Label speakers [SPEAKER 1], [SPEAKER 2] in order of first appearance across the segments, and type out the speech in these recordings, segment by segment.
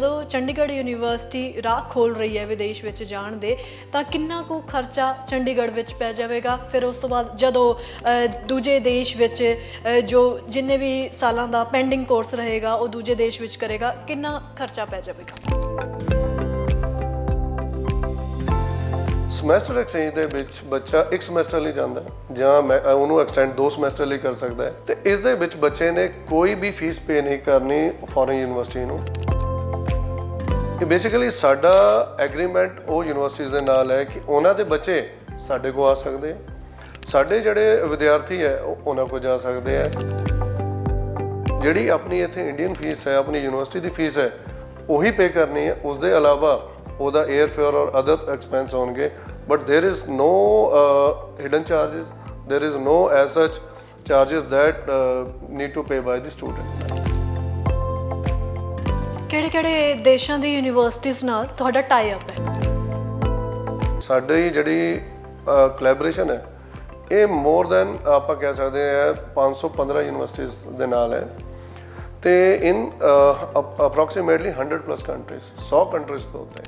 [SPEAKER 1] ਜਦੋਂ ਚੰਡੀਗੜ੍ਹ ਯੂਨੀਵਰਸਿਟੀ ਰਾਹ ਖੋਲ ਰਹੀ ਹੈ ਵਿਦੇਸ਼ ਵਿੱਚ ਜਾਣ ਦੇ, ਤਾਂ ਕਿੰਨਾ ਕੁ ਖਰਚਾ ਚੰਡੀਗੜ੍ਹ ਵਿੱਚ ਪੈ ਜਾਵੇਗਾ? ਫਿਰ ਉਸ ਤੋਂ ਬਾਅਦ ਜਦੋਂ ਦੂਜੇ ਦੇਸ਼ ਵਿੱਚ ਜੋ ਜਿੰਨੇ ਵੀ ਸਾਲਾਂ ਦਾ ਪੈਂਡਿੰਗ ਕੋਰਸ ਰਹੇਗਾ, ਉਹ ਦੂਜੇ ਦੇਸ਼ ਵਿੱਚ ਕਰੇਗਾ, ਕਿੰਨਾ ਖਰਚਾ ਪੈ ਜਾਵੇਗਾ?
[SPEAKER 2] ਸਮੈਸਟਰ ਐਕਸਚੇਂਜ ਦੇ ਵਿੱਚ ਬੱਚਾ ਇੱਕ ਸਮੈਸਟਰ ਲਈ ਜਾਂਦਾ ਜਾਂ ਮੈਂ ਉਹਨੂੰ ਐਕਸਟੈਂਡ ਦੋ ਸਮੈਸਟਰ ਲਈ ਕਰ ਸਕਦਾ ਹੈ। ਤੇ ਇਸ ਦੇ ਵਿੱਚ ਬੱਚੇ ਨੇ ਕੋਈ ਵੀ ਫੀਸ ਪੇ ਨਹੀਂ ਕਰਨੀ ਫੋਰਨ ਯੂਨੀਵਰਸਿਟੀ ਨੂੰ। ਇਹ ਬੇਸਿਕਲੀ ਸਾਡਾ ਐਗਰੀਮੈਂਟ ਉਹ ਯੂਨੀਵਰਸਿਟੀਜ਼ ਦੇ ਨਾਲ ਹੈ ਕਿ ਉਹਨਾਂ ਦੇ ਬੱਚੇ ਸਾਡੇ ਕੋਲ ਆ ਸਕਦੇ ਆ। ਸਾਡੇ ਜਿਹੜੇ ਵਿਦਿਆਰਥੀ ਹੈ ਉਹ ਉਹਨਾਂ ਕੋਲ ਜਾ ਸਕਦੇ ਆ। ਜਿਹੜੀ ਆਪਣੀ ਇੱਥੇ ਇੰਡੀਅਨ ਫੀਸ ਹੈ ਆਪਣੀ ਯੂਨੀਵਰਸਿਟੀ ਦੀ ਫੀਸ ਹੈ ਉਹੀ ਪੇ ਕਰਨੀ ਹੈ। ਉਸ ਦੇ ਇਲਾਵਾ ਉਹਦਾ 에ਅਰ ਫੇਅਰ ਔਰ ਅਦਰ ਐਕਸਪੈਂਸ ਹੋਣਗੇ। But there is no hidden charges there is no as such charges that uh, need to pay by student
[SPEAKER 1] ਕਿਹੜੇ ਦੇਸ਼ਾਂ ਦੀ ਯੂਨੀਵਰਸਿਟੀਜ਼ ਨਾਲ ਤੁਹਾਡਾ ਟਾਈ ਅਪ ਹੈ?
[SPEAKER 2] ਸਾਡੀ ਜਿਹੜੀ ਕੋਲੈਬੋਰੇਸ਼ਨ ਹੈ, ਇਹ ਮੋਰ ਦੈਨ ਆਪਾਂ ਕਹਿ ਸਕਦੇ ਹਾਂ 515 ਯੂਨੀਵਰਸਿਟੀਜ਼ ਦੇ ਨਾਲ ਹੈ। ਤੇ in approximately 100 plus countries 100 countries ਤੋਂ ਉੱਤੇ।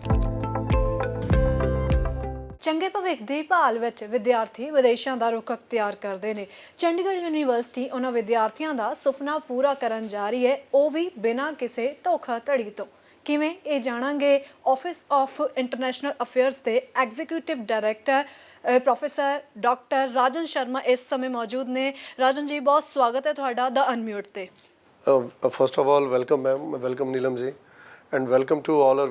[SPEAKER 1] ਚੰਗੇ ਭਵਿੱਖ ਦੀ ਭਾਲ ਵਿੱਚ ਵਿਦਿਆਰਥੀ ਵਿਦੇਸ਼ਾਂ ਦਾ ਰੁਖ ਅਖਤਿਆਰ ਕਰਦੇ ਨੇ। ਚੰਡੀਗੜ੍ਹ ਯੂਨੀਵਰਸਿਟੀ ਉਹਨਾਂ ਵਿਦਿਆਰਥੀਆਂ ਦਾ ਸੁਪਨਾ ਪੂਰਾ ਕਰਨ ਜਾ ਰਹੀ ਹੈ ਉਹ ਵੀ ਬਿਨਾਂ ਕਿਸੇ ਧੋਖਾਧੜੀ ਤੋਂ। ਕਿਵੇਂ ਇਹ ਜਾਣਾਂਗੇ? ਆਫਿਸ ਆਫ ਇੰਟਰਨੈਸ਼ਨਲ ਅਫੇਅਰਸ ਦੇ executive director professor doctor Rajan Sharma ਇਸ ਸਮੇਂ ਮੌਜੂਦ ਨੇ। ਰਾਜਨ ਜੀ ਬਹੁਤ ਸਵਾਗਤ ਹੈ ਤੁਹਾਡਾ ਦਾ ਅਨਮਿਊਟ ਤੇ।
[SPEAKER 2] First of all welcome all, welcome, ma'am. Welcome, Neelam ji, and welcome to all.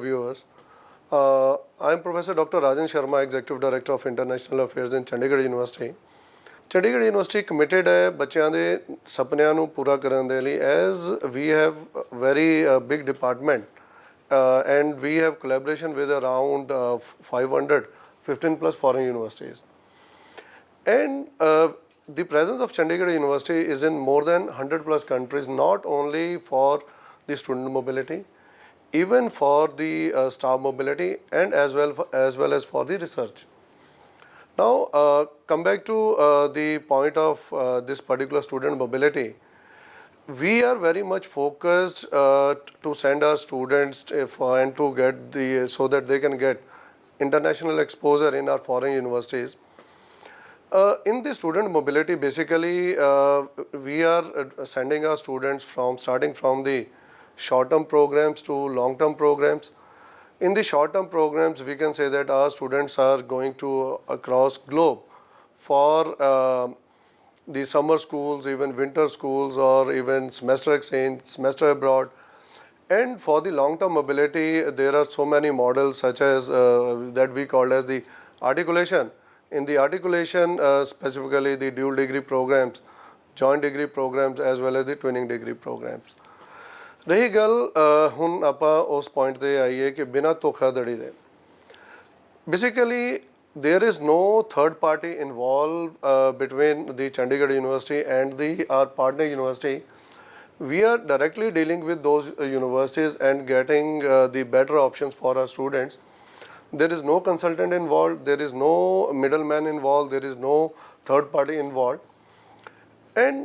[SPEAKER 2] Uh, I'm Professor Dr. Rajan Sharma, Executive Director of International Affairs in Chandigarh University. Chandigarh university committed ਹੈ ਬੱਚਿਆਂ ਦੇ ਸੁਪਨਿਆਂ ਨੂੰ ਪੂਰਾ ਕਰਨ ਦੇ ਲਈ as we have very big department and we have collaboration with around 500 15 plus foreign universities. And uh, the presence of Chandigarh University is in more than 100 plus countries, not only for the student mobility, even for the uh, staff mobility, and as well for, as well as for the research. Now, uh, come back to uh, the point of uh, this particular student mobility. We are very much focused uh, to send our students uh, and to get the so that they can get international exposure in our foreign universities. Uh, in the student mobility, basically, uh, we are uh, sending our students from starting from the short-term programs to long-term programs. In the short-term programs, we can say that our students are going to across globe for uh, the summer schools, even winter schools, or even semester exchange, semester abroad. And for the long-term mobility, there are so many models such as uh, that we call as the articulation. In the articulation, uh, specifically the dual degree programs, joint degree programs, as well as the twinning degree programs. ਰਹੀ ਗੱਲ ਅ, ਹੁਣ ਆਪਾਂ ਉਸ point ਤੇ ਆਈਏ ਕਿ ਬਿਨਾਂ ਧੋਖਾਧੜੀ ਦੇ basically there is no third party involved uh, between the chandigarh university and the our partner university we are directly dealing with those uh, universities and getting uh, the better options for our students there is no consultant involved there is no middleman involved there is no third party involved and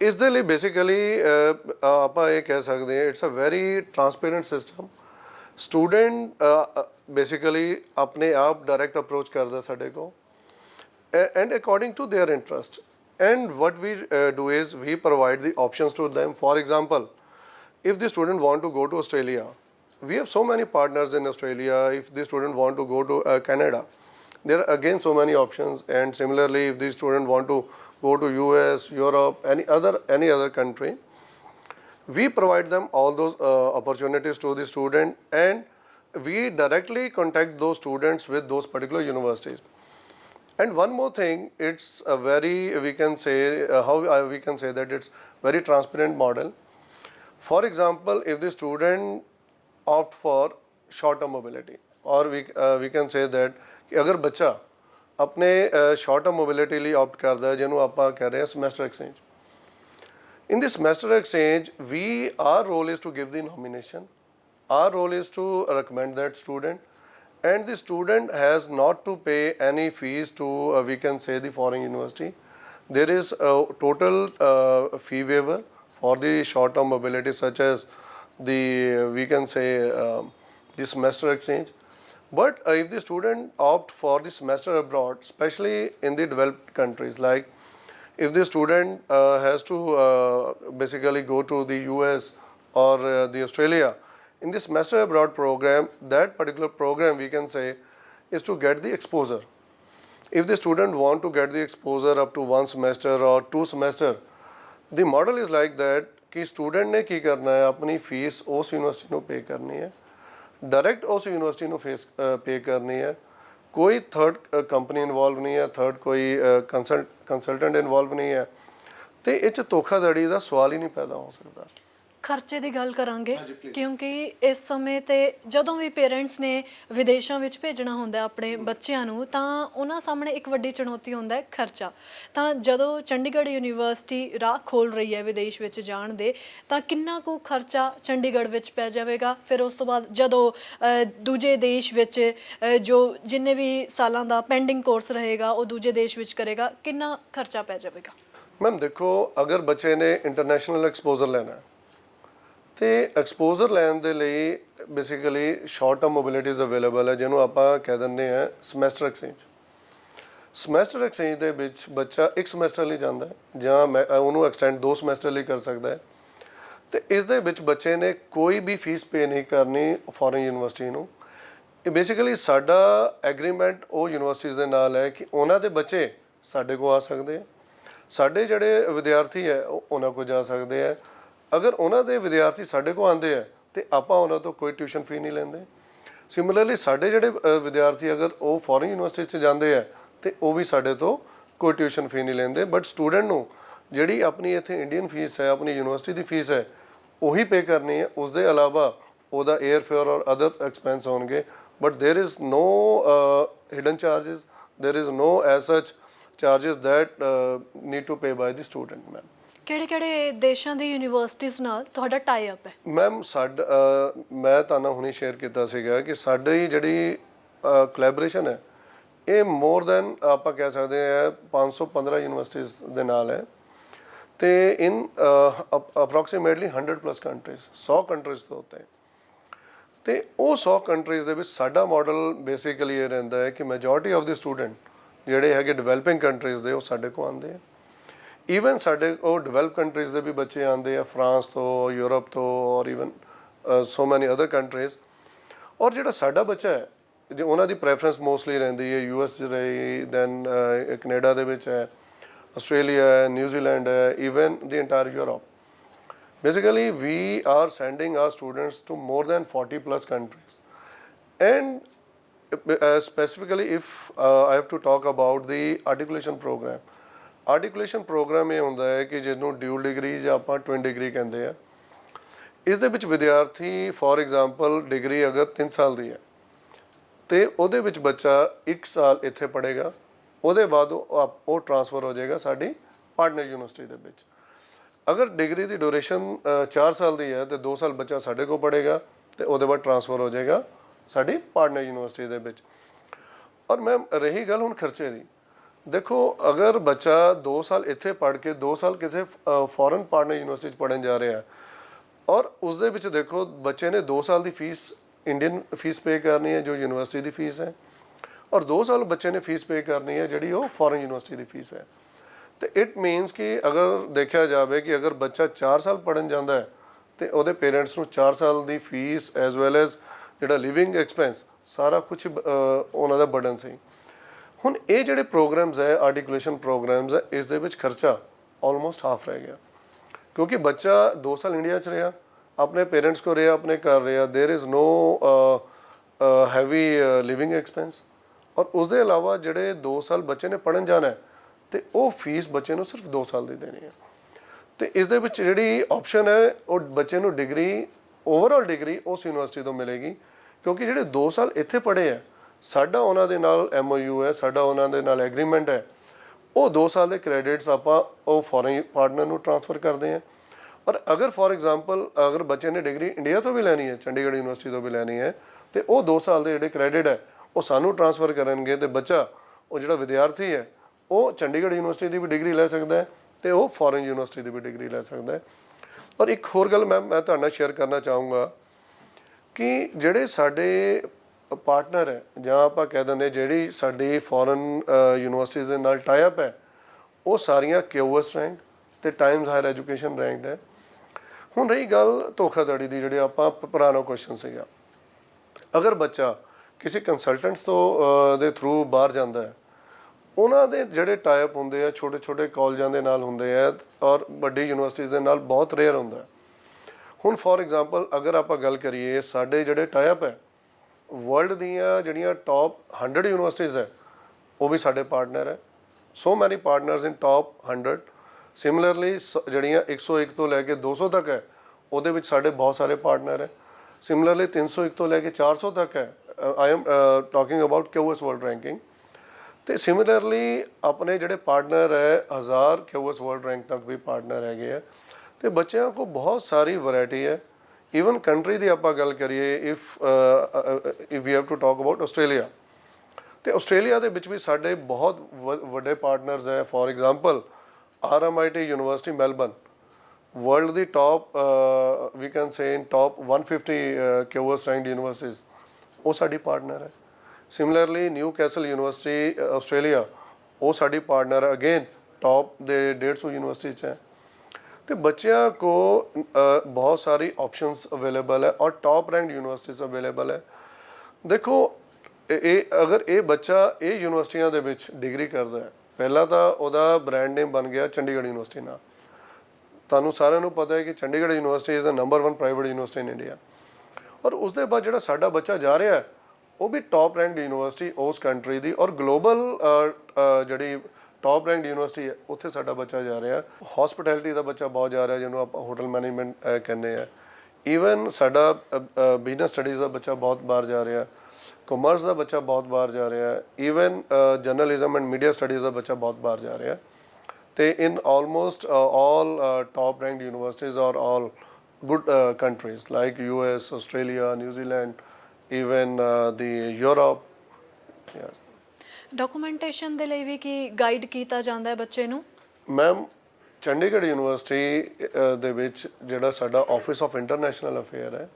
[SPEAKER 2] ਇਸ ਦੇ ਲਈ basically ਆਪਾਂ ਇਹ ਕਹਿ ਸਕਦੇ ਹਾਂ it's uh very transparent system student basically ਆਪਣੇ ਆਪ ਡਾਇਰੈਕਟ ਅਪਰੋਚ ਕਰਦਾ ਸਾਡੇ ਕੋ and according to their interest and what we uh, do is we provide the options to them for example if the student want to go to australia we have so many partners in australia if the student want to go to uh, canada there are again so many options. And similarly if the student want to go to us europe any other any other country we provide them all those uh, opportunities to the student. And we directly contact those students with those particular universities. And one more thing it's a very we can say uh, how uh, we can say that it's very transparent model. For example if the student opt for short term mobility or we uh, we can say that ਕਿ ਅਗਰ ਬੱਚਾ ਆਪਣੇ short term mobility ਲਈ opt ਕਰਦਾ ਹੈ ਜਿਹਨੂੰ ਆਪਾਂ ਕਹਿ ਰਹੇ ਹਾਂ semester exchange In this semester exchange, we our role is to give the nomination. Our role is to recommend that student, and the student has not to pay any fees to uh, we can say the foreign university. There is a total uh, fee waiver for the short-term mobility, such as the we can say um, the semester exchange. But uh, if the student opt for the semester abroad, especially in the developed countries, like if the student uh, has to uh, basically go to the US or uh, the Australia, in the semester abroad program, that particular program we can say is to get the exposure. If the student want to get the exposure up to one semester or two semester, the model is like that कि student ने ki karna hai apni fees os university no pay karni hai. Direct ਉਸ university ਨੂੰ fees pay ਕਰਨੀ ਹੈ। ਕੋਈ third company involve ਨਹੀਂ ਹੈ third ਕੋਈ ਕੰਸਲਟ ਕੰਸਲਟੈਂਟ ਇਨਵੋਲਵ ਨਹੀਂ ਹੈ। ਤੇ ਇਹ ਚ ਧੋਖਾਧੜੀ ਦਾ ਸਵਾਲ ਹੀ ਨਹੀਂ ਪੈਦਾ ਹੋ ਸਕਦਾ।
[SPEAKER 1] ਖਰਚੇ ਦੀ ਗੱਲ ਕਰਾਂਗੇ
[SPEAKER 2] ਹਾਂਜੀ, please.
[SPEAKER 1] ਕਿਉਂਕਿ ਇਸ ਸਮੇਂ ਤੇ ਜਦੋਂ ਵੀ ਪੇਰੈਂਟਸ ਨੇ ਵਿਦੇਸ਼ਾਂ ਵਿੱਚ ਭੇਜਣਾ ਹੁੰਦਾ ਹੈ। ਆਪਣੇ ਬੱਚਿਆਂ ਨੂੰ ਤਾਂ ਉਹਨਾਂ ਸਾਹਮਣੇ ਇੱਕ ਵੱਡੀ ਚੁਣੌਤੀ ਹੁੰਦਾ ਹੈ ਖਰਚਾ। ਤਾਂ ਜਦੋਂ ਚੰਡੀਗੜ੍ਹ ਯੂਨੀਵਰਸਿਟੀ ਰਾਹ ਖੋਲ ਰਹੀ ਹੈ ਵਿਦੇਸ਼ ਵਿੱਚ ਜਾਣ ਦੇ ਤਾਂ ਕਿੰਨਾ ਕੁ ਖਰਚਾ ਚੰਡੀਗੜ੍ਹ ਵਿੱਚ ਪੈ ਜਾਵੇਗਾ? ਫਿਰ ਉਸ ਤੋਂ ਬਾਅਦ ਜਦੋਂ ਅ, ਦੂਜੇ ਦੇਸ਼ ਵਿੱਚ ਅ, ਜੋ ਜਿੰਨੇ ਵੀ ਸਾਲਾਂ ਦਾ ਪੈਂਡਿੰਗ ਕੋਰਸ ਰਹੇਗਾ ਉਹ ਦੂਜੇ ਦੇਸ਼ ਵਿੱਚ ਕਰੇਗਾ ਕਿੰਨਾ ਖਰਚਾ ਪੈ ਜਾਵੇਗਾ?
[SPEAKER 2] ਮੈਮ ਦੇਖੋ ਅਗਰ ਬੱਚੇ ਨੇ ਇੰਟਰਨੈਸ਼ਨਲ ਐਕਸਪੋਜ਼ਰ ਲੈਣਾ ਹੈ ਤੇ ਐਕਸਪੋਜ਼ਰ ਲੈਣ ਦੇ ਲਈ basically short term mobilities available ਹੈ, ਜਿਹਨੂੰ ਆਪਾਂ ਕਹਿ ਦਿੰਦੇ ਆ ਸਮੈਸਟਰ ਐਕਸਚੇਂਜ ਸਮੈਸਟਰ ਐਕਸਚੇਂਜ ਦੇ ਵਿੱਚ ਬੱਚਾ ਇੱਕ ਸਮੈਸਟਰ ਲਈ ਜਾਂਦਾ ਹੈ, ਜਾਂ ਮੈਂ ਉਹਨੂੰ ਐਕਸਟੈਂਡ ਦੋ ਸਮੈਸਟਰ ਲਈ ਕਰ ਸਕਦਾ ਹੈ। ਤੇ ਇਸ ਦੇ ਵਿੱਚ ਬੱਚੇ ਨੇ ਕੋਈ ਵੀ ਫੀਸ ਪੇ ਨਹੀਂ ਕਰਨੀ ਫੋਰਨ ਯੂਨੀਵਰਸਿਟੀ ਨੂੰ। ਇਹ ਬੇਸਿਕਲੀ ਸਾਡਾ ਐਗਰੀਮੈਂਟ ਉਹ ਯੂਨੀਵਰਸਿਟੀਜ਼ ਦੇ ਨਾਲ ਹੈ ਕਿ ਉਹਨਾਂ ਦੇ ਬੱਚੇ ਸਾਡੇ ਕੋਲ ਆ ਸਕਦੇ ਆ ਸਾਡੇ ਜਿਹੜੇ ਵਿਦਿਆਰਥੀ ਹੈ, ਉਹ ਉਹਨਾਂ ਕੋਲ ਜਾ ਸਕਦੇ ਆ ਅਗਰ ਉਹਨਾਂ ਦੇ ਵਿਦਿਆਰਥੀ ਸਾਡੇ ਕੋਲ ਆਉਂਦੇ ਆ ਤੇ ਆਪਾਂ ਉਹਨਾਂ ਤੋਂ ਕੋਈ ਟਿਊਸ਼ਨ ਫੀ ਨਹੀਂ ਲੈਂਦੇ। ਸਿਮਿਲਰਲੀ ਸਾਡੇ ਜਿਹੜੇ ਵਿਦਿਆਰਥੀ ਅਗਰ ਉਹ ਫੋਰਨ ਯੂਨੀਵਰਸਿਟੀ 'ਚ ਜਾਂਦੇ ਆ ਤੇ ਉਹ ਵੀ ਸਾਡੇ ਤੋਂ ਕੋਈ ਟਿਊਸ਼ਨ ਫੀ ਨਹੀਂ ਲੈਂਦੇ। ਬਟ ਸਟੂਡੈਂਟ ਨੂੰ ਜਿਹੜੀ ਆਪਣੀ ਇੱਥੇ ਇੰਡੀਅਨ ਫੀਸ ਹੈ ਆਪਣੀ ਯੂਨੀਵਰਸਿਟੀ ਦੀ ਫੀਸ ਹੈ ਉਹੀ ਪੇ ਕਰਨੀ ਹੈ। ਉਸ ਦੇ ਇਲਾਵਾ ਉਹਦਾ 에ਅਰ ਫੇਅਰ ਔਰ ਅਦਰ ਐਕਸਪੈਂਸ ਹੋਣਗੇ। But there is no hidden hidden charges there is as as such charges that uh, need to pay by the
[SPEAKER 1] ਕਿਹੜੇ ਕਿਹੜੇ ਦੇਸ਼ਾਂ ਦੀ ਯੂਨੀਵਰਸਿਟੀਜ਼ ਨਾਲ ਤੁਹਾਡਾ ਟਾਈ ਅਪ ਹੈ?
[SPEAKER 2] ਮੈਮ ਸਾਡਾ ਅ, ਮੈਂ ਤੁਹਾਨੂੰ ਹੁਣੀ ਸ਼ੇਅਰ ਕੀਤਾ ਸੀਗਾ ਕਿ ਸਾਡੀ ਜਿਹੜੀ ਕੋਲੈਬੋਰੇਸ਼ਨ ਹੈ ਇਹ ਮੋਰ ਦੈਨ ਆਪਾਂ ਕਹਿ ਸਕਦੇ ਹਾਂ 515 ਯੂਨੀਵਰਸਿਟੀਜ਼ ਦੇ ਨਾਲ ਹੈ। ਤੇ in approximately 100 plus countries 100 countries ਤੋਂ ਉੱਤੇ। ਤੇ ਉਹ 100 ਕੰਟਰੀਜ਼ ਦੇ ਵਿੱਚ ਸਾਡਾ ਮਾਡਲ ਬੇਸਿਕਲੀ ਇਹ ਰਹਿੰਦਾ ਹੈ ਕਿ ਮੈਜੋਰਟੀ ਆਫ ਦੀ ਸਟੂਡੈਂਟ ਜਿਹੜੇ ਹੈਗੇ ਡਿਵੈਲਪਿੰਗ ਕੰਟਰੀਜ਼ ਦੇ ਉਹ ਸਾਡੇ ਕੋਲ ਆਉਂਦੇ ਆ। ਈਵਨ ਸਾਡੇ ਉਹ ਡਿਵੈਲਪ ਕੰਟਰੀਜ਼ ਦੇ ਵੀ ਬੱਚੇ ਆਉਂਦੇ ਆ ਫਰਾਂਸ ਤੋਂ ਯੂਰਪ ਤੋਂ ਔਰ even so many other countries ਔਰ ਜਿਹੜਾ ਸਾਡਾ ਬੱਚਾ ਹੈ ਜੇ ਉਹਨਾਂ ਦੀ ਪ੍ਰੈਫਰੈਂਸ ਮੋਸਟਲੀ ਰਹਿੰਦੀ ਹੈ ਯੂਐਸ 'ਚ ਰਹੀ ਦੈਨ ਕੈਨੇਡਾ ਦੇ ਵਿੱਚ ਹੈ ਆਸਟ੍ਰੇਲੀਆ ਹੈ ਨਿਊਜ਼ੀਲੈਂਡ ਹੈ even the entire Europe basically we are sending our students to more than 40 plus countries and uh, specifically if uh, i have to talk about the articulation program articulation programme ਇਹ ਹੁੰਦਾ ਹੈ ਕਿ ਜਿਹਨੂੰ dual degree ਜਾਂ ਆਪਾਂ twin degree ਕਹਿੰਦੇ ਆ। ਇਸ ਦੇ ਵਿੱਚ ਵਿਦਿਆਰਥੀ, ਫੋਰ ਐਗਜ਼ਾਮਪਲ, ਡਿਗਰੀ ਅਗਰ 3 ਸਾਲ ਦੀ ਹੈ, ਤੇ ਉਹਦੇ ਵਿੱਚ ਬੱਚਾ 1 ਸਾਲ ਇੱਥੇ ਪੜ੍ਹੇਗਾ, ਉਹਦੇ ਬਾਅਦ ਉਹ ਆਪ- ਉਹ ਟਰਾਂਸਫਰ ਹੋ ਜਾਏਗਾ ਸਾਡੀ ਪਾਰਟਨਰ ਯੂਨੀਵਰਸਿਟੀ ਦੇ ਵਿੱਚ। ਅਗਰ ਡਿਗਰੀ ਦੀ ਡਿਊਰੇਸ਼ਨ 4 ਸਾਲ ਦੀ ਹੈ, ਤੇ 2 ਸਾਲ ਬੱਚਾ ਸਾਡੇ ਕੋਲ ਪੜ੍ਹੇਗਾ, ਤੇ ਉਹਦੇ ਬਾਅਦ ਟ੍ਰਾਂਸਫਰ ਹੋ ਜਾਏਗਾ ਸਾਡੀ ਪਾਰਟਨਰ ਯੂਨੀਵਰਸਿਟੀ ਦੇ ਵਿੱਚ। ਔਰ ਮੈਮ ਰਹੀ ਗੱਲ ਹੁਣ ਖਰਚੇ ਦੀ। ਦੇਖੋ, ਅਗਰ ਬੱਚਾ 2 ਸਾਲ ਇੱਥੇ ਪੜ੍ਹ ਕੇ 2 ਸਾਲ ਕਿਸੇ ਫੋਰਨ ਪਾਰਟਨਰ ਯੂਨੀਵਰਸਿਟੀ 'ਚ ਪੜ੍ਹਨ ਜਾ ਰਿਹਾ ਔਰ ਉਸ ਦੇ ਵਿੱਚ ਦੇਖੋ, ਬੱਚੇ ਨੇ 2 ਸਾਲ ਦੀ ਫੀਸ ਇੰਡੀਅਨ ਫੀਸ ਪੇ ਕਰਨੀ ਹੈ, ਜੋ ਯੂਨੀਵਰਸਿਟੀ ਦੀ ਫੀਸ ਹੈ ਔਰ 2 ਸਾਲ ਬੱਚੇ ਨੇ ਫੀਸ ਪੇ ਕਰਨੀ ਹੈ, ਜਿਹੜੀ ਉਹ ਫੋਰਨ ਯੂਨੀਵਰਸਿਟੀ ਦੀ ਫੀਸ ਹੈ। ਤੇ ਇਟ ਮੀਨਸ ਕਿ ਅਗਰ ਦੇਖਿਆ ਜਾਵੇ ਕਿ ਅਗਰ ਬੱਚਾ 4 ਸਾਲ ਪੜਨ ਜਾਂਦਾ ਹੈ, ਤੇ ਉਹਦੇ ਪੇਰੈਂਟਸ ਨੂੰ 4 ਸਾਲ ਦੀ ਫੀਸ ਐਸ ਵੈਲ ਐਸ ਜਿਹੜਾ ਲਿਵਿੰਗ ਐਕਸਪੈਂਸ ਸਾਰਾ ਕੁਝ ਉਹਨਾਂ ਦਾ ਬਰਡਨ ਸੀ। ਹੁਣ ਇਹ ਜਿਹੜੇ ਪ੍ਰੋਗਰਾਮਸ ਹੈ ਆਰਟੀਕੂਲੇਸ਼ਨ ਪ੍ਰੋਗਰਾਮਸ ਹੈ ਇਸ ਦੇ ਵਿੱਚ ਖਰਚਾ ਆਲਮੋਸਟ ਹਾਫ ਰਹਿ ਗਿਆ ਕਿਉਂਕਿ ਬੱਚਾ 2 ਸਾਲ ਇੰਡੀਆ 'ਚ ਰਿਹਾ ਆਪਣੇ ਪੇਰੈਂਟਸ ਕੋ ਰਿਹਾ ਆਪਣੇ ਘਰ ਰਿਹਾ there is no heavy living expenses ਔਰ ਉਸ ਦੇ ਇਲਾਵਾ ਜਿਹੜੇ 2 ਸਾਲ ਬੱਚੇ ਨੇ ਪੜਨ ਜਾਣਾ ਹੈ ਤੇ ਉਹ ਫੀਸ ਬੱਚੇ ਨੂੰ ਸਿਰਫ 2 ਸਾਲ ਦੀ ਦੇਣੀ ਹੈ ਤੇ ਇਸ ਦੇ ਵਿੱਚ ਜਿਹੜੀ ਆਪਸ਼ਨ ਹੈ ਉਹ ਬੱਚੇ ਨੂੰ ਡਿਗਰੀ ਓਵਰਆਲ ਡਿਗਰੀ ਉਸ ਯੂਨੀਵਰਸਿਟੀ ਤੋਂ ਮਿਲੇਗੀ ਕਿਉਂਕਿ ਜਿਹੜੇ 2 ਸਾਲ ਇੱਥੇ ਪੜ੍ਹੇ ਆ ਸਾਡਾ ਉਹਨਾਂ ਦੇ ਨਾਲ ਐਮਓਯੂ ਹੈ, ਸਾਡਾ ਉਹਨਾਂ ਦੇ ਨਾਲ ਐਗਰੀਮੈਂਟ ਹੈ। ਉਹ 2 ਸਾਲ ਦੇ ਕ੍ਰੈਡਿਟਸ ਆਪਾਂ ਉਹ ਫੋਰਨ ਪਾਰਟਨਰ ਨੂੰ ਟ੍ਰਾਂਸਫਰ ਕਰਦੇ ਆ ਔਰ ਅਗਰ ਫੋਰ ਐਗਜ਼ਾਮਪਲ ਅਗਰ ਬੱਚੇ ਨੇ ਡਿਗਰੀ ਇੰਡੀਆ ਤੋਂ ਵੀ ਲੈਣੀ ਹੈ, ਚੰਡੀਗੜ੍ਹ ਯੂਨੀਵਰਸਿਟੀ ਤੋਂ ਵੀ ਲੈਣੀ ਹੈ, ਤੇ ਉਹ 2 ਸਾਲ ਦੇ ਜਿਹੜੇ ਕ੍ਰੈਡਿਟ ਹੈ, ਉਹ ਸਾਨੂੰ ਟ੍ਰਾਂਸਫਰ ਕਰਨਗੇ ਤੇ ਬੱਚਾ, ਉਹ ਜਿਹੜਾ ਵਿਦਿਆਰਥੀ ਹੈ, ਉਹ ਚੰਡੀਗੜ੍ਹ ਯੂਨੀਵਰਸਿਟੀ ਦੀ ਵੀ ਡਿਗਰੀ ਲੈ ਸਕਦਾ ਹੈ ਤੇ ਉਹ ਫੋਰਨ ਯੂਨੀਵਰਸਿਟੀ ਦੀ ਵੀ ਡਿਗਰੀ ਲੈ ਸਕਦਾ ਹੈ। ਔਰ ਇੱਕ ਹੋਰ ਗੱਲ ਮੈਂ ਮੈਂ ਤੁਹਾਡੇ ਨਾਲ ਸ਼ੇਅਰ ਕਰਨਾ ਚਾਹੂੰਗਾ ਕਿ ਜਿਹੜੇ ਸਾਡੇ ਪਾਰਟਨਰ ਹੈ, ਜਾਂ ਆਪਾਂ ਕਹਿ ਦਿੰਦੇ ਜਿਹੜੀ ਸਾਡੀ ਫੋਰਨ ਯੂਨੀਵਰਸਿਟੀਜ਼ ਦੇ ਨਾਲ ਟਾਈ ਅਪ ਹੈ, ਉਹ ਸਾਰੀਆਂ ਕਿਊਐਸ ਰੈਂਕ ਤੇ ਟਾਈਮਸ ਹਾਇਰ ਐਜੂਕੇਸ਼ਨ ਰੈਂਕਡ ਹੈ। ਹੁਣ ਰਹੀ ਗੱਲ ਧੋਖਾਧੜੀ ਦੀ, ਜਿਹੜੇ ਆਪਾਂ ਪ- ਪੁਰਾਣਾ ਕੁਐਸਚਨ ਸੀਗਾ। ਅਗਰ ਬੱਚਾ ਕਿਸੇ ਕੰਸਲਟੈਂਟਸ ਤੋਂ ਦੇ ਥਰੂ ਬਾਹਰ ਜਾਂਦਾ ਹੈ, ਉਹਨਾਂ ਦੇ ਜਿਹੜੇ ਟਾਈ ਅਪ ਹੁੰਦੇ ਆ ਛੋਟੇ ਛੋਟੇ ਕਾਲਜਾਂ ਦੇ ਨਾਲ ਹੁੰਦੇ ਆ ਔਰ ਵੱਡੀ ਯੂਨੀਵਰਸਿਟੀਜ਼ ਦੇ ਨਾਲ ਬਹੁਤ ਰੇਅਰ ਹੁੰਦਾ ਹੁਣ ਫੋਰ ਐਗਜ਼ਾਮਪਲ ਅਗਰ ਆਪਾਂ ਗੱਲ ਕਰੀਏ, ਸਾਡੇ ਜਿਹੜੇ ਟਾਈ ਅਪ ਹੈ ਵਰਲਡ ਦੀਆਂ ਜਿਹੜੀਆਂ ਟਾਪ 100 ਯੂਨੀਵਰਸਿਟੀਜ਼ ਹੈ, ਉਹ ਵੀ ਸਾਡੇ ਪਾਰਟਨਰ ਹੈ। ਸੋ ਮੈਨੀ ਪਾਰਟਨਰਸ ਇਨ ਟਾਪ 100 ਸਿਮਿਲਰਲੀ ਜਿਹੜੀਆਂ 101 ਤੋਂ ਲੈ ਕੇ 200 ਤੱਕ ਹੈ, ਉਹਦੇ ਵਿੱਚ ਸਾਡੇ ਬਹੁਤ ਸਾਰੇ ਪਾਰਟਨਰ ਹੈ। ਸਿਮਿਲਰਲੀ 301 ਤੋਂ ਲੈ ਕੇ 400 ਤੱਕ ਹੈ I am talking about QS world ranking ਤੇ ਸਿਮਿਲਰਲੀ ਆਪਣੇ ਜਿਹੜੇ ਪਾਰਟਨਰ ਹੈ 1000 ਕਿਊਐਸ ਵਰਲਡ ਰੈਂਕ ਤੱਕ ਵੀ ਪਾਰਟਨਰ ਹੈਗੇ ਆ। ਤੇ ਬੱਚਿਆਂ ਕੋ ਬਹੁਤ ਸਾਰੀ ਵੈਰਾਈਟੀ ਹੈ। ਇਵਨ ਕੰਟਰੀ ਦੀ ਆਪਾਂ ਗੱਲ ਕਰੀਏ if if we have to talk about Australia ਤੇ ਆਸਟ੍ਰੇਲੀਆ ਦੇ ਵਿੱਚ ਵੀ ਸਾਡੇ ਬਹੁਤ ਵ- ਵੱਡੇ ਪਾਰਟਨਰਸ ਹੈ। For example RMIT university Melbourne world the top we can say in top 150 QS ranked universities ਉਹ ਸਾਡੀ ਪਾਰਟਨਰ ਹੈ। Similarly Newcastle university Australia ਉਹ ਸਾਡੀ ਪਾਰਟਨਰ ਅਗੇਨ ਟਾਪ ਦੇ 150 ਯੂਨੀਵਰਸਿਟੀ ਚ ਹੈ। ਤੇ ਬੱਚਿਆਂ ਕੋ ਬਹੁਤ ਸਾਰੀ ਆਪਸ਼ਨਸ ਅਵੇਲੇਬਲ ਹੈ ਔਰ ਟਾਪ ਰੈਂਕ ਯੂਨੀਵਰਸਿਟੀਜ਼ ਅਵੇਲੇਬਲ ਹੈ। ਦੇਖੋ, ਇਹ- ਇਹ, ਅਗਰ ਇਹ ਬੱਚਾ ਇਹ ਯੂਨੀਵਰਸਿਟੀਆਂ ਦੇ ਵਿੱਚ ਡਿਗਰੀ ਕਰਦਾ ਹੈ, ਪਹਿਲਾਂ ਤਾਂ ਉਹਦਾ ਬ੍ਰਾਂਡ ਨੇਮ ਬਣ ਗਿਆ ਚੰਡੀਗੜ੍ਹ ਯੂਨੀਵਰਸਿਟੀ ਨਾਲ। ਤੁਹਾਨੂੰ ਸਾਰਿਆਂ ਨੂੰ ਪਤਾ ਹੈ ਕਿ Chandigarh university is the number 1 private university in India ਔਰ ਉਸ ਦੇ ਬਾਅਦ ਜਿਹੜਾ ਸਾਡਾ ਬੱਚਾ ਜਾ ਰਿਹਾ ਹੈ, ਉਹ ਵੀ ਟਾਪ ਰੈਂਕਡ ਯੂਨੀਵਰਸਿਟੀ ਉਸ ਕੰਟਰੀ ਦੀ ਔਰ ਗਲੋਬਲ ਜਿਹੜੀ ਟਾਪ ਰੈਂਕ ਯੂਨੀਵਰਸਿਟੀ ਹੈ ਉੱਥੇ ਸਾਡਾ ਬੱਚਾ ਜਾ ਰਿਹਾ। ਹਸਪਿਟੈਲਿਟੀ ਦਾ ਬੱਚਾ ਬਹੁਤ ਜਾ ਰਿਹਾ ਜਿਹਨੂੰ ਆਪਾਂ ਹੋਟਲ ਮੈਨੇਜਮੈਂਟ ਕਹਿੰਦੇ ਆ। ਈਵਨ ਸਾਡਾ ਬਿਜ਼ਨਸ ਸਟੱਡੀਜ਼ ਦਾ ਬੱਚਾ ਬਹੁਤ ਬਾਹਰ ਜਾ ਰਿਹਾ। ਕਾਮਰਸ ਦਾ ਬੱਚਾ ਬਹੁਤ ਬਾਹਰ ਜਾ ਰਿਹਾ। Even journalism and media studies ਦਾ ਬੱਚਾ ਬਹੁਤ ਬਾਹਰ ਜਾ ਰਿਹਾ। ਤੇ in almost uh, all uh, universities ਔਰ universities good countries like you countries Australia New Zealand even the Zealand, even uh, the Europe. Yes.
[SPEAKER 1] Documentation ਦੇ ਲਈ ਵੀ ਕੀ ਗਾਈਡ ਕੀਤਾ ਜਾਂਦਾ ਹੈ ਬੱਚੇ ਨੂੰ
[SPEAKER 2] ਮੈਮ ਚੰਡੀਗੜ੍ਹ ਯੂਨੀਵਰਸਿਟੀ ਦੇ ਵਿੱਚ ਜਿਹੜਾ ਸਾਡਾ ਆਫਿਸ ਆਫ ਇੰਟਰਨੈਸ਼ਨਲ ਅਫੇਅਰ ਹੈ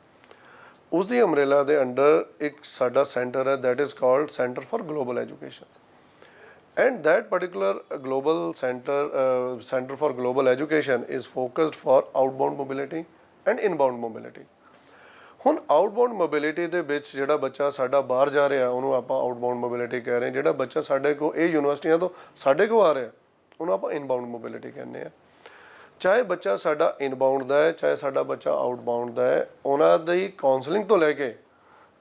[SPEAKER 2] ਉਸ ਦੀ ਅਮਰੇਲਾ ਦੇ ਅੰਡਰ ਇੱਕ ਸਾਡਾ ਸੈਂਟਰ ਹੈ that is called centre for global education and that particular global centre centre for global education is focused for outbound mobility and inbound mobility ਹੁਣ outbound mobility ਦੇ ਵਿੱਚ ਜਿਹੜਾ ਬੱਚਾ ਸਾਡਾ ਬਾਹਰ ਜਾ ਰਿਹਾ, ਉਹਨੂੰ ਆਪਾਂ ਆਊਟਬਾਉਂਡ ਮੋਬਿਲਿਟੀ ਕਹਿ ਰਹੇ ਹਾਂ। ਜਿਹੜਾ ਬੱਚਾ ਸਾਡੇ ਕੋ ਇਹ ਯੂਨੀਵਰਸਿਟੀਆਂ ਤੋਂ ਸਾਡੇ ਕੋ ਆ ਰਿਹਾ, ਉਹਨੂੰ ਆਪਾਂ ਇਨਬਾਉਂਡ ਮੋਬਿਲਿਟੀ ਕਹਿੰਦੇ ਆ ਚਾਹੇ ਬੱਚਾ ਸਾਡਾ ਇਨਬਾਉਂਡ ਦਾ ਹੈ, ਚਾਹੇ ਸਾਡਾ ਬੱਚਾ ਆਊਟਬਾਉਂਡ ਦਾ ਹੈ, ਉਹਨਾਂ ਦੀ ਕਾਉਂਸਲਿੰਗ ਤੋਂ ਲੈ ਕੇ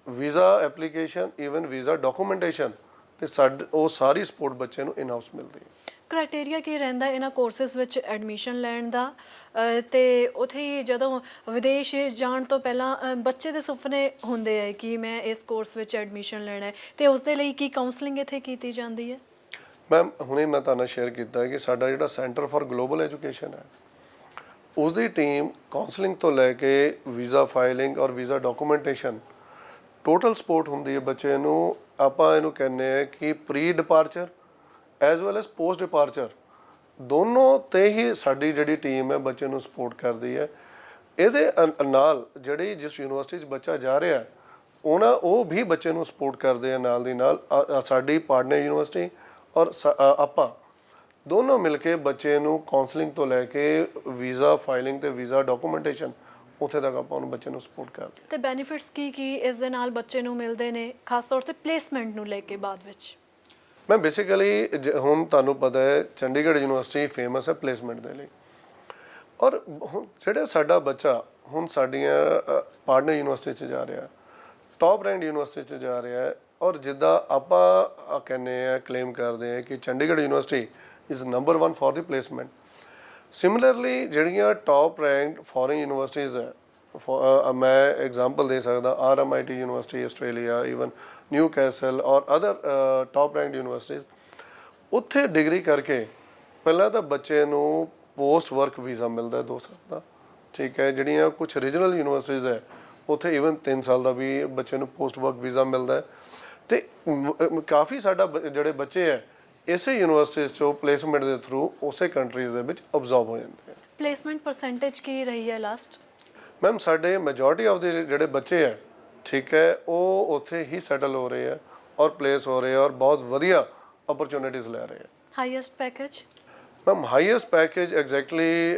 [SPEAKER 2] visa application even visa documentation ਤੇ ਸਾਡ, ਉਹ ਸਾਰੀ ਸਪੋਰਟ ਬੱਚੇ ਨੂੰ ਇਨ ਹਾਊਸ ਮਿਲਦੀ ਹੈ।
[SPEAKER 1] ਕ੍ਰਾਈਟੇਰੀਆ ਕੀ ਰਹਿੰਦਾ ਇਹਨਾਂ ਕੋਰਸਸ ਵਿੱਚ ਐਡਮਿਸ਼ਨ ਲੈਣ ਦਾ? ਅਹ, ਤੇ ਉਥੇ ਹੀ ਜਦੋਂ ਵਿਦੇਸ਼ ਜਾਣ ਤੋਂ ਪਹਿਲਾਂ ਬੱਚੇ ਦੇ ਸੁਪਨੇ ਹੁੰਦੇ ਆ ਕਿ ਮੈਂ ਇਸ ਕੋਰਸ ਵਿੱਚ ਐਡਮਿਸ਼ਨ ਲੈਣਾ ਹੈ। ਤੇ ਉਸ ਦੇ ਲਈ ਕੀ ਕਾਉਂਸਲਿੰਗ ਇੱਥੇ ਕੀਤੀ ਜਾਂਦੀ ਹੈ?
[SPEAKER 2] ਮੈਮ ਹੁਣੇ ਮੈਂ ਤੁਹਾਨੂੰ ਸ਼ੇਅਰ ਕੀਤਾ ਕਿ ਸਾਡਾ ਜਿਹੜਾ ਸੈਂਟਰ ਫਾਰ ਗਲੋਬਲ ਐਜੂਕੇਸ਼ਨ ਹੈ ਉਸ ਦੀ ਟੀਮ ਕਾਉਂਸਲਿੰਗ ਤੋਂ ਲੈ ਕੇ ਵੀਜ਼ਾ ਫਾਈਲਿੰਗ ਔਰ ਵੀਜ਼ਾ ਡਾਕੂਮੈਂਟੇਸ਼ਨ ਟੋਟਲ ਸਪੋਰਟ ਹੁੰਦੀ ਹੈ ਬੱਚੇ ਨੂੰ। ਆਪਾਂ ਇਹਨੂੰ ਕਹਿੰਦੇ ਆ ਕਿ pre departure as well as post departure ਦੋਨੋਂ ਤੇ ਹੀ ਸਾਡੀ ਜਿਹੜੀ ਟੀਮ ਹੈ ਬੱਚੇ ਨੂੰ ਸਪੋਰਟ ਕਰਦੀ ਹੈ। ਇਹਦੇ ਅਨ- ਨਾਲ ਜਿਹੜੀ ਜਿਸ ਯੂਨੀਵਰਸਿਟੀ 'ਚ ਬੱਚਾ ਜਾ ਰਿਹਾ, ਉਹਨਾਂ, ਉਹ ਵੀ ਬੱਚੇ ਨੂੰ ਸਪੋਰਟ ਕਰਦੇ ਆ ਨਾਲ ਦੀ ਨਾਲ। ਸਾਡੀ ਪਾਰਟਨਰ ਯੂਨੀਵਰਸਿਟੀ ਔਰ ਆਪਾਂ ਦੋਨੋਂ ਮਿਲ ਕੇ ਬੱਚੇ ਨੂੰ ਕਾਉਂਸਲਿੰਗ ਤੋਂ ਲੈ ਕੇ ਵੀਜ਼ਾ ਫਾਈਲਿੰਗ ਤੇ ਵੀਜ਼ਾ ਡਾਕੂਮੈਂਟੇਸ਼ਨ ਉੱਥੇ ਤੱਕ ਆਪਾਂ ਉਹਨੂੰ ਬੱਚੇ ਨੂੰ ਸਪੋਰਟ ਕਰਦੇ
[SPEAKER 1] ਤੇ ਬੈਨੀਫਿਟਸ ਕੀ ਕੀ ਇਸ ਦੇ ਨਾਲ ਬੱਚੇ ਨੂੰ ਮਿਲਦੇ ਨੇ, ਖਾਸ ਤੌਰ ਤੇ ਪਲੇਸਮੈਂਟ ਨੂੰ ਲੈ ਕੇ ਬਾਅਦ ਵਿੱਚ?
[SPEAKER 2] ਮੈਂ ਬੇਸਿਕਲੀ ਹੁਣ ਤੁਹਾਨੂੰ ਪਤਾ ਹੈ, ਚੰਡੀਗੜ੍ਹ ਯੂਨੀਵਰਸਿਟੀ ਫੇਮਸ ਹੈ ਪਲੇਸਮੈਂਟ ਦੇ ਲਈ। ਔਰ ਹੁਣ ਜਿਹੜਾ ਸਾਡਾ ਬੱਚਾ, ਹੁਣ ਸਾਡੀਆਂ ਪਾਰਟਨਰ ਯੂਨੀਵਰਸਿਟੀ 'ਚ ਜਾ ਰਿਹਾ ਟਾਪ ਰੈਂਕ ਯੂਨੀਵਰਸਿਟੀ 'ਚ ਜਾ ਰਿਹਾ ਹੈ, ਔਰ ਜਿੱਦਾਂ ਆਪਾਂ ਕਹਿੰਦੇ ਆ ਕਲੇਮ ਕਰਦੇ ਆ ਕਿ Chandigarh university is number 1 for the placement similarly ਜਿਹੜੀਆਂ ਟਾਪ ਰੈਂਕਡ ਫੋਰਨ ਯੂਨੀਵਰਸਿਟੀਜ਼ ਹੈ ਫੋ- ਮੈਂ ਐਗਜ਼ਾਮਪਲ ਦੇ ਸਕਦਾ RMIT university Australia even Newcastle ਔਰ ਅਦਰ ਟਾਪ ਰੈਂਕਡ ਯੂਨੀਵਰਸਿਟੀਜ਼ ਉੱਥੇ ਡਿਗਰੀ ਕਰਕੇ ਪਹਿਲਾਂ ਤਾਂ ਬੱਚੇ ਨੂੰ ਪੋਸਟ ਵਰਕ ਵੀਜ਼ਾ ਮਿਲਦਾ ਹੈ 2 ਸਾਲ ਦਾ। ਠੀਕ ਹੈ ਜਿਹੜੀਆਂ ਕੁਝ ਰੀਜਨਲ ਯੂਨੀਵਰਸਿਟੀਜ਼ ਹੈ ਉੱਥੇ ਈਵਨ 3 ਸਾਲ ਦਾ ਵੀ ਬੱਚੇ ਨੂੰ ਪੋਸਟ ਵਰਕ ਵੀਜ਼ਾ ਮਿਲਦਾ ਹੈ। ਤੇ ਕਾਫੀ ਸਾਡਾ ਜਿਹੜੇ ਬੱਚੇ ਹੈ ਇਸੇ ਯੂਨੀਵਰਸਿਟੀਜ਼ ਚੋਂ ਪਲੇਸਮੈਂਟ ਦੇ ਥਰੂ ਉਸੇ ਕੰਟਰੀਜ਼ ਦੇ ਵਿੱਚ ਅਬਜ਼ਰਵ ਹੋ ਜਾਂਦੇ
[SPEAKER 1] ਪਲੇਸਮੈਂਟ ਪਰਸੈਂਟੇਜ ਕੀ ਰਹੀ ਹੈ ਲਾਸਟ
[SPEAKER 2] ਮੈਮ ਸਾਡੇ ਮੈਜੋਰਟੀ ਆਫ ਦੇ ਜਿਹੜੇ ਬੱਚੇ ਹੈ ਠੀਕ ਹੈ ਉਹ ਉੱਥੇ ਹੀ ਸੈਟਲ ਹੋ ਰਹੇ ਆ ਔਰ ਪਲੇਸ ਹੋ ਰਹੇ ਆ ਔਰ ਬਹੁਤ ਵਧੀਆ ਓਪਰਚ्युनिटीज ਲੈ ਰਹੇ ਆ।
[SPEAKER 1] Highest package
[SPEAKER 2] ma'am highest package exactly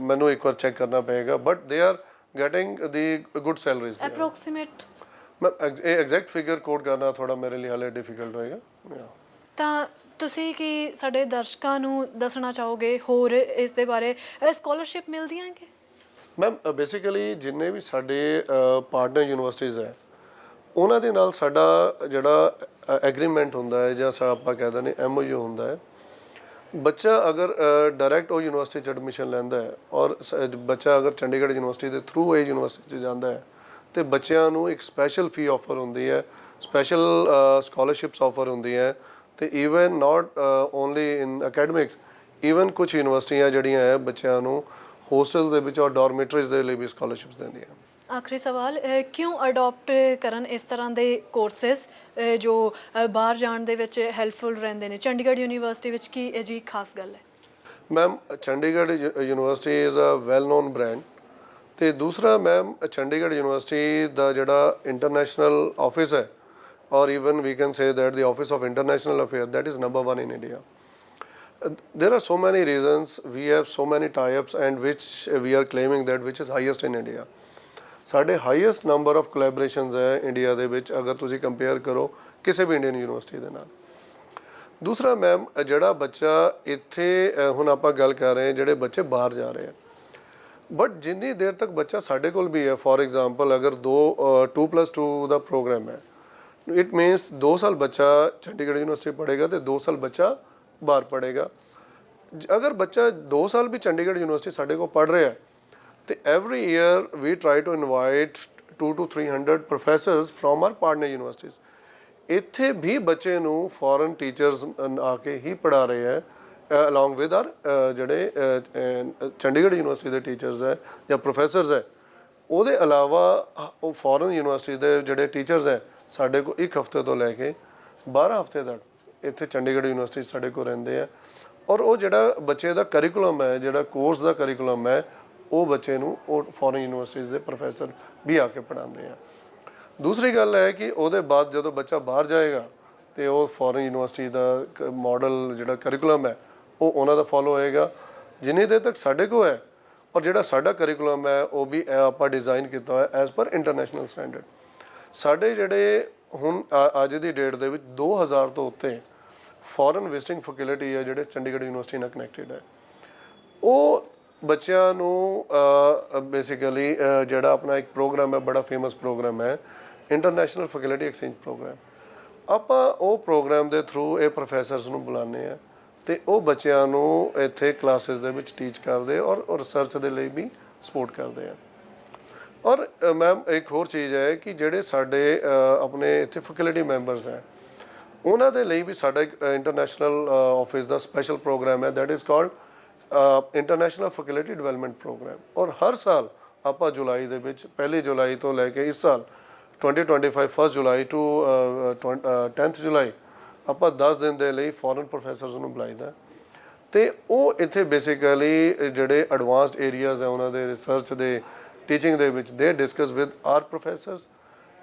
[SPEAKER 2] ਮੈਨੂੰ ਇੱਕ ਵਾਰ ਚੈੱਕ ਕਰਨਾ ਪਏਗਾ but they are getting the good salaries
[SPEAKER 1] approximate
[SPEAKER 2] ਮੈਂ ਇਹ ਐਗਜ਼ੈਕਟ ਫਿਗਰ ਕੋਡ ਕਰਨਾ ਥੋੜਾ ਮੇਰੇ ਲਈ ਹਾਲੇ ਡਿਫਿਕਲਟ ਹੋਏਗਾ।
[SPEAKER 1] ਤਾਂ ਤੁਸੀਂ ਕੀ ਸਾਡੇ ਦਰਸ਼ਕਾਂ ਨੂੰ ਦੱਸਣਾ ਚਾਹੋਗੇ ਹੋਰ ਇਸ ਦੇ ਬਾਰੇ? ਸਕਾਲਰਸ਼ਿਪ ਮਿਲਦੀ ਹੈਗੇ
[SPEAKER 2] ਮੈਮ ਬੇਸਿਕਲੀ ਜਿੰਨੇ ਵੀ ਸਾਡੇ ਪਾਰਟਨਰ ਯੂਨੀਵਰਸਿਟੀਜ਼ ਹੈ, ਉਹਨਾਂ ਦੇ ਨਾਲ ਸਾਡਾ ਜਿਹੜਾ ਐਗਰੀਮੈਂਟ ਹੁੰਦਾ ਹੈ ਜਾਂ ਸਾ, ਆਪਾਂ ਕਹਿੰਦੇ ਨੇ ਐਮਓਯੂ ਹੁੰਦਾ ਹੈ। ਬੱਚਾ ਅਗਰ ਡਾਇਰੈਕਟ ਉਹ ਯੂਨੀਵਰਸਿਟੀ ਚ ਐਡਮਿਸ਼ਨ ਲੈਂਦਾ ਹੈ ਔਰ ਸ- ਬੱਚਾ ਅਗਰ ਚੰਡੀਗੜ੍ਹ ਯੂਨੀਵਰਸਿਟੀ ਦੇ ਥਰੂ ਇਹ ਯੂਨੀਵਰਸਿਟੀ ਚ ਜਾਂਦਾ ਹੈ, ਤੇ ਬੱਚਿਆਂ ਨੂੰ ਇੱਕ ਸਪੈਸ਼ਲ ਫੀ ਆਫਰ ਹੁੰਦੀ ਹੈ ਸਪੈਸ਼ਲ ਸਕਾਲਰਸ਼ਿਪਸ ਆਫਰ ਹੁੰਦੀ ਹੈ, ਤੇ even not only in academics even ਕੁਝ ਯੂਨੀਵਰਸਿਟੀਆਂ ਜਿਹੜੀਆਂ ਹੈ ਬੱਚਿਆਂ ਨੂੰ ਹੋਸਟਲ ਦੇ ਵਿੱਚ ਔਰ ਡਾਰਮਿਟਰੀਜ਼ ਦੇ ਲਈ ਵੀ ਸਕਾਲਰਸ਼ਿਪਸ ਦਿੰਦੀਆਂ
[SPEAKER 1] ਆਖਰੀ ਸਵਾਲ ਕਿਉਂ ਅਡਾਪਟ ਕਰਨ ਇਸ ਤਰ੍ਹਾਂ ਦੇ ਕੋਰਸਸ ਜੋ ਬਾਹਰ ਜਾਣ ਦੇ ਵਿੱਚ ਹੈਲਪਫੁਲ ਰਹਿੰਦੇ ਨੇ? ਚੰਡੀਗੜ੍ਹ ਯੂਨੀਵਰਸਿਟੀ ਵਿੱਚ ਕੀ ਇਹ ਜੀ ਖਾਸ ਗੱਲ ਹੈ?
[SPEAKER 2] Ma'am Chandigarh university is a well known brand ਤੇ ਦੂਸਰਾ ਮੈਮ ਚੰਡੀਗੜ੍ਹ ਯੂਨੀਵਰਸਿਟੀ ਦਾ ਜਿਹੜਾ ਇੰਟਰਨੈਸ਼ਨਲ ਆਫਿਸ ਹੈ ਔਰ even we can say the office of international affairs that is number one in india Uh, there are so many reasons. We have so many tie-ups and which we are claiming that which is highest in india. ਸਾਡੇ highest number of collaborations ਹੈ India ਦੇ ਵਿੱਚ ਅਗਰ ਤੁਸੀਂ compare ਕਰੋ ਕਿਸੇ ਵੀ Indian university ਦੇ ਨਾਲ ਦੂਸਰਾ ਮੈਮ ਜਿਹੜਾ ਬੱਚਾ ਇੱਥੇ ਹੁਣ ਆਪਾਂ ਗੱਲ ਕਰ ਰਹੇ ਹਾਂ ਜਿਹੜੇ ਬੱਚੇ ਬਾਹਰ ਜਾ ਰਹੇ ਆ ਬਟ ਜਿੰਨੀ ਦੇਰ ਤੱਕ ਬੱਚਾ ਸਾਡੇ ਕੋਲ ਵੀ ਹੈ ਫੋਰ ਐਗਜ਼ਾਮਪਲ ਅਗਰ 2 2+2 ਦਾ ਪ੍ਰੋਗਰਾਮ ਹੈ ਇਟ ਮੀਨਸ 2 ਸਾਲ ਬੱਚਾ ਚੰਡੀਗੜ੍ਹ ਯੂਨੀਵਰਸਿਟੀ ਪੜ੍ਹੇਗਾ ਤੇ 2 ਸਾਲ ਬੱਚਾ ਬਾਹਰ ਪੜ੍ਹੇਗਾ। ਜ- ਅਗਰ ਬੱਚਾ 2 ਸਾਲ ਵੀ ਚੰਡੀਗੜ੍ਹ ਯੂਨੀਵਰਸਿਟੀ ਸਾਡੇ ਕੋਲ ਪੜ੍ਹ ਰਿਹਾ ਹੈ, ਤੇ every year we try to invite 2 to 300 professors from our partner universities ਇੱਥੇ ਵੀ ਬੱਚੇ ਨੂੰ ਫੋਰਨ ਟੀਚਰਸ ਆ ਕੇ ਹੀ ਪੜਾ ਰਹੇ ਹੈ ਅਲੋਂਗ ਵਿਦ ਆਰ ਜਿਹੜੇ ਚੰਡੀਗੜ੍ਹ ਯੂਨੀਵਰਸਿਟੀ ਦੇ ਟੀਚਰਸ ਹੈ ਜਾਂ ਪ੍ਰੋਫੈਸਰਸ ਹੈ, ਉਹਦੇ ਇਲਾਵਾ ਉਹ ਫੋਰਨ ਯੂਨੀਵਰਸਿਟੀ ਦੇ ਜਿਹੜੇ ਟੀਚਰਸ ਹੈ, ਸਾਡੇ ਕੋਲ ਇੱਕ ਹਫ਼ਤੇ ਤੋਂ ਲੈ ਕੇ 12 ਹਫ਼ਤੇ ਤੱਕ ਇੱਥੇ ਚੰਡੀਗੜ੍ਹ ਯੂਨੀਵਰਸਿਟੀ ਸਾਡੇ ਕੋਲ ਰਹਿੰਦੇ ਆ। ਔਰ ਉਹ ਜਿਹੜਾ ਬੱਚੇ ਦਾ ਕਰਿਕੂਲਮ ਹੈ, ਜਿਹੜਾ ਕੋਰਸ ਦਾ ਕਰਿਕੂਲਮ ਹੈ, ਉਹ ਬੱਚੇ ਨੂੰ ਉਹ ਫੋਰਨ ਯੂਨੀਵਰਸਿਟੀਜ਼ ਦੇ ਪ੍ਰੋਫੈਸਰ ਵੀ ਆ ਕੇ ਪੜ੍ਹਾਉਂਦੇ ਆ। ਦੂਸਰੀ ਗੱਲ ਹੈ ਕਿ ਉਹਦੇ ਬਾਅਦ ਜਦੋਂ ਬੱਚਾ ਬਾਹਰ ਜਾਏਗਾ ਤੇ ਉਹ ਫੋਰਨ ਯੂਨੀਵਰਸਿਟੀ ਦਾ ਮਾਡਲ ਜਿਹੜਾ ਕਰਿਕੂਲਮ ਹੈ, ਉਹ ਉਹਨਾਂ ਦਾ ਫੋਲੋ ਹੋਏਗਾ। ਜਿੰਨੀ ਦੇਰ ਤੱਕ ਸਾਡੇ ਕੋਲ ਹੈ, ਔਰ ਜਿਹੜਾ ਸਾਡਾ ਕਰਿਕੂਲਮ ਹੈ, ਉਹ ਵੀ ਆਪਾਂ ਡਿਜ਼ਾਈਨ ਕੀਤਾ ਹੋਇਆ ਐਜ਼ ਪਰ ਇੰਟਰਨੈਸ਼ਨਲ ਸਟੈਂਡਰਡ ਸਾਡੇ ਜਿਹੜੇ ਹੁਣ ਅੱਜ ਦੀ ਡੇਟ ਦੇ ਵਿੱਚ 2000 ਤੋਂ ਉੱਤੇ ਫੋਰਨ ਵਿਜ਼ਿਟਿੰਗ ਫੈਕਲਟੀ ਹੈ ਜਿਹੜੇ ਚੰਡੀਗੜ੍ਹ ਯੂਨੀਵਰਸਿਟੀ ਨਾਲ ਕਨੈਕਟਡ ਹੈ ਉਹ ਬੱਚਿਆਂ ਨੂੰ ਬੇਸਿਕਲੀ ਜਿਹੜਾ ਆਪਣਾ ਇੱਕ ਪ੍ਰੋਗਰਾਮ ਹੈ ਬੜਾ ਫੇਮਸ ਪ੍ਰੋਗਰਾਮ ਹੈ ਇੰਟਰਨੈਸ਼ਨਲ ਫੈਕਲਟੀ ਐਕਸਚੇਂਜ ਪ੍ਰੋਗਰਾਮ ਆਪਾਂ ਉਹ ਪ੍ਰੋਗਰਾਮ ਦੇ ਥਰੂ ਇਹ ਪ੍ਰੋਫੈਸਰਸ ਨੂੰ ਬੁਲਾਉਂਦੇ ਆ ਤੇ ਉਹ ਬੱਚਿਆਂ ਨੂੰ ਇੱਥੇ ਕਲਾਸਿਸ ਦੇ ਵਿੱਚ ਟੀਚ ਕਰਦੇ ਔਰ ਰਿਸਰਚ ਦੇ ਲਈ ਵੀ ਸਪੋਰਟ ਕਰਦੇ ਆ। ਔਰ ਮੈਮ ਇੱਕ ਹੋਰ ਚੀਜ਼ ਹੈ ਕਿ ਜਿਹੜੇ ਸਾਡੇ ਆਪਣੇ ਇੱਥੇ ਫੈਕਲਟੀ ਮੈਂਬਰਸ ਹੈ ਉਹਨਾਂ ਦੇ ਲਈ ਵੀ ਸਾਡਾ ਇੱਕ ਇੰਟਰਨੈਸ਼ਨਲ ਆਫਿਸ ਦਾ ਸਪੈਸ਼ਲ ਪ੍ਰੋਗਰਾਮ ਹੈ that is called international faculty development programme ਔਰ ਹਰ ਸਾਲ ਆਪਾਂ ਜੁਲਾਈ ਦੇ ਵਿੱਚ, ਪਹਿਲੀ ਜੁਲਾਈ ਤੋਂ ਲੈ ਕੇ ਇਸ ਸਾਲ 2025 ਫਸਟ ਜੁਲਾਈ ਟੂ 10th ਜੁਲਾਈ, ਆਪਾਂ 10 ਦਿਨ ਦੇ ਲਈ ਫੋਰਨ ਪ੍ਰੋਫੈਸਰਸ ਨੂੰ ਬੁਲਾਈਦਾ ਤੇ ਉਹ ਇੱਥੇ ਬੇਸਿਕਲੀ ਜਿਹੜੇ ਐਡਵਾਂਸਡ ਏਰੀਆਜ਼ ਹੈ, ਉਹਨਾਂ ਦੇ ਰਿਸਰਚ ਦੇ ਟੀਚਿੰਗ ਦੇ ਵਿੱਚ they discuss with our professors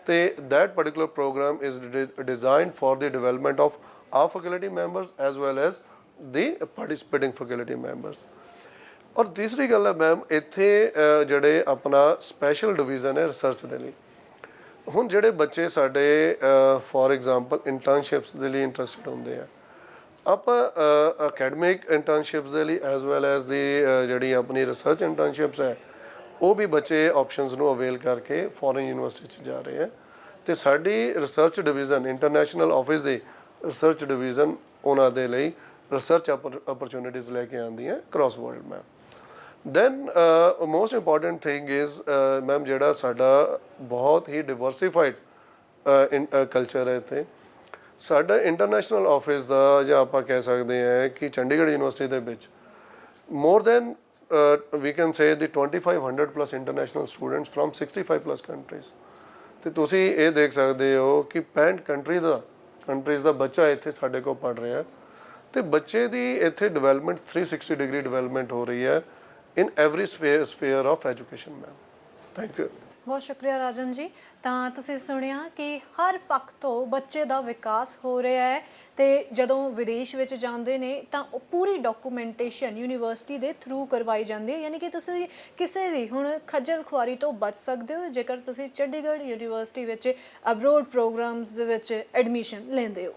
[SPEAKER 2] ਤੇ that particular program is de- designed for the development of our faculty members as well as the participating faculty members. ਔਰ ਤੀਸਰੀ ਗੱਲ ਹੈ ਮੈਮ ਇੱਥੇ ਜਿਹੜੇ ਆਪਣਾ ਸਪੈਸ਼ਲ ਡਿਵੀਜ਼ਨ ਹੈ ਰਿਸਰਚ ਦੇ ਲਈ। ਹੁਣ ਜਿਹੜੇ ਬੱਚੇ ਸਾਡੇ ਫੋਰ ਐਗਜ਼ਾਮਪਲ ਇੰਟਰਨਸ਼ਿਪਸ ਦੇ ਲਈ ਇੰਟਰਸਟਡ ਹੁੰਦੇ ਆ, ਆਪਾਂ ਅਕੈਡਮਿਕ ਇੰਟਰਨਸ਼ਿਪਸ ਦੇ ਲਈ ਐਸ ਵੈਲ ਐਸ ਦੀ ਜਿਹੜੀ ਆਪਣੀ ਰਿਸਰਚ ਇੰਟਰਨਸ਼ਿਪਸ ਹੈ ਉਹ ਵੀ ਬੱਚੇ ਆਪਸ਼ਨਸ ਨੂੰ ਅਵੇਲ ਕਰਕੇ ਫੋਰਨ ਯੂਨੀਵਰਸਿਟੀ 'ਚ ਜਾ ਰਹੇ ਆ। ਤੇ ਸਾਡੀ ਰਿਸਰਚ ਡਿਵੀਜ਼ਨ ਇੰਟਰਨੈਸ਼ਨਲ ਆਫਿਸ ਦੇ ਰਿਸਰਚ ਡਿਵੀਜ਼ਨ ਉਹਨਾਂ ਦੇ ਲਈ ਰਿਸਰਚ ਅਪਰਚੂਨਿਟੀਜ਼ ਲੈ ਕੇ ਆਂਦੀ ਹੈ cross world ma'am then most important thing is ma'am ਜਿਹੜਾ ਸਾਡਾ ਬਹੁਤ ਹੀ ਡਿਵਰਸਿਫਾਈਡ ਕਲਚਰ uh, uh, ਹੈ ਇੱਥੇ। ਸਾਡਾ ਇੰਟਰਨੈਸ਼ਨਲ ਆਫਿਸ ਦਾ ਜਾਂ ਆਪਾਂ ਕਹਿ ਸਕਦੇ ਹਾਂ ਕਿ ਚੰਡੀਗੜ੍ਹ ਯੂਨੀਵਰਸਿਟੀ ਦੇ ਵਿੱਚ more than uh, we can say the 2500 plus international students from 65 plus countries ਤੇ ਤੁਸੀਂ ਇਹ ਦੇਖ ਸਕਦੇ ਹੋ ਕਿ 65 ਕੰਟਰੀ ਦਾ ਕੰਟਰੀਜ਼ ਦਾ ਬੱਚਾ ਇੱਥੇ ਸਾਡੇ ਕੋਲ ਪੜ ਰਿਹਾ ਤੇ ਬੱਚੇ ਦੀ ਇੱਥੇ ਡਿਵੈਲਪਮੈਂਟ 360 ਡਿਗਰੀ ਡਿਵੈਲਪਮੈਂਟ ਹੋ ਰਹੀ ਹੈ in every sphere of education ma'am thank you
[SPEAKER 1] ਬਹੁਤ ਸ਼ੁਕਰੀਆ ਰਾਜਨ ਜੀ। ਤਾਂ ਤੁਸੀਂ ਸੁਣਿਆ ਕਿ ਹਰ ਪੱਖ ਤੋਂ ਬੱਚੇ ਦਾ ਵਿਕਾਸ ਹੋ ਰਿਹਾ ਹੈ ਤੇ ਜਦੋਂ ਵਿਦੇਸ਼ ਵਿੱਚ ਜਾਂਦੇ ਨੇ ਤਾਂ ਉਹ ਪੂਰੀ ਡਾਕੂਮੈਂਟੇਸ਼ਨ ਯੂਨੀਵਰਸਿਟੀ ਦੇ ਥਰੂ ਕਰਵਾਈ ਜਾਂਦੀ ਹੈ। ਯਾਨੀ ਕਿ ਤੁਸੀਂ ਕਿਸੇ ਵੀ ਹੁਣ ਖੱਜਲ ਖੁਆਰੀ ਤੋਂ ਬਚ ਸਕਦੇ ਹੋ, ਜੇਕਰ ਤੁਸੀਂ ਚੰਡੀਗੜ੍ਹ ਯੂਨੀਵਰਸਿਟੀ ਵਿੱਚ ਅਬਰੋਡ ਪ੍ਰੋਗਰਾਮਸ ਦੇ ਵਿੱਚ ਐਡਮਿਸ਼ਨ ਲੈਂਦੇ ਹੋ।